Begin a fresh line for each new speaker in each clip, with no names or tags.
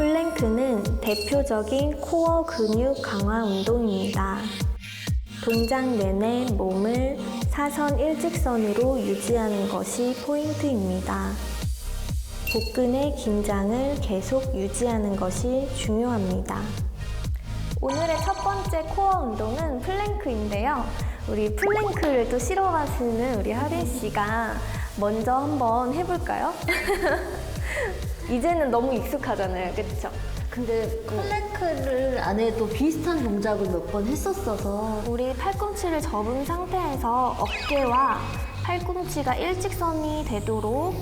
플랭크는 대표적인 코어 근육 강화 운동입니다. 동작 내내 몸을 사선 일직선으로 유지하는 것이 포인트입니다. 복근의 긴장을 계속 유지하는 것이 중요합니다. 오늘의 첫 번째 코어 운동은 플랭크인데요. 우리 플랭크를 또 싫어하시는 우리 하린 씨가 먼저 한번 해볼까요? 이제는 너무 익숙하잖아요, 그렇죠?
근데 플랭크를 안 해도 비슷한 동작을 몇 번 했었어서
우리 팔꿈치를 접은 상태에서 어깨와 팔꿈치가 일직선이 되도록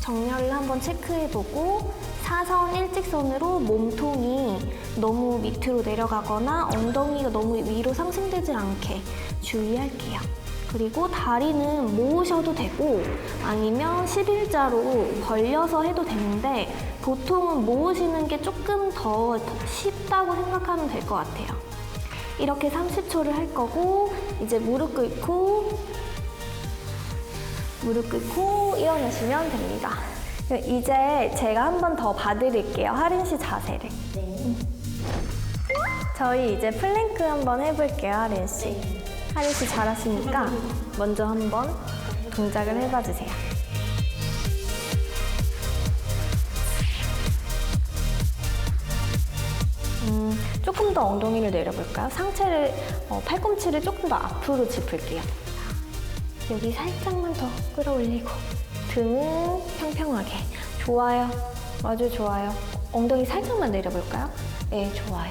정렬을 한번 체크해보고 사선 일직선으로 몸통이 너무 밑으로 내려가거나 엉덩이가 너무 위로 상승되지 않게 주의할게요. 그리고 다리는 모으셔도 되고 아니면 11자로 벌려서 해도 되는데 보통은 모으시는 게 조금 더 쉽다고 생각하면 될 것 같아요. 이렇게 30초를 할 거고 이제 무릎 꿇고 무릎 꿇고 일어나시면 됩니다. 이제 제가 한 번 더 봐드릴게요. 하린 씨 자세를.
네.
저희 이제 플랭크 한번 해볼게요, 하린 씨. 하린 씨 잘하시니까 먼저 한번 동작을 해봐 주세요. 음, 조금 더 엉덩이를 내려볼까요? 상체를, 어, 팔꿈치를 조금 더 앞으로 짚을게요. 여기 살짝만 더 끌어올리고 등은 평평하게. 좋아요. 아주 좋아요. 엉덩이 살짝만 내려볼까요? 네, 좋아요.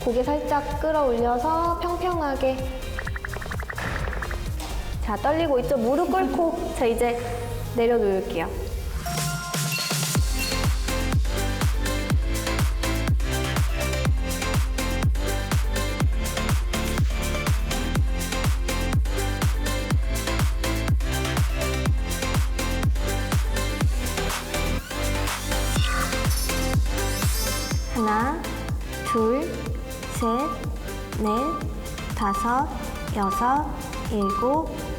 고개 살짝 끌어올려서 평평하게. 자, 떨리고 있죠? 무릎 꿇고. 자, 이제 내려놓을게요. 하나, 둘, 셋, 넷, 다섯, 여섯, 일곱,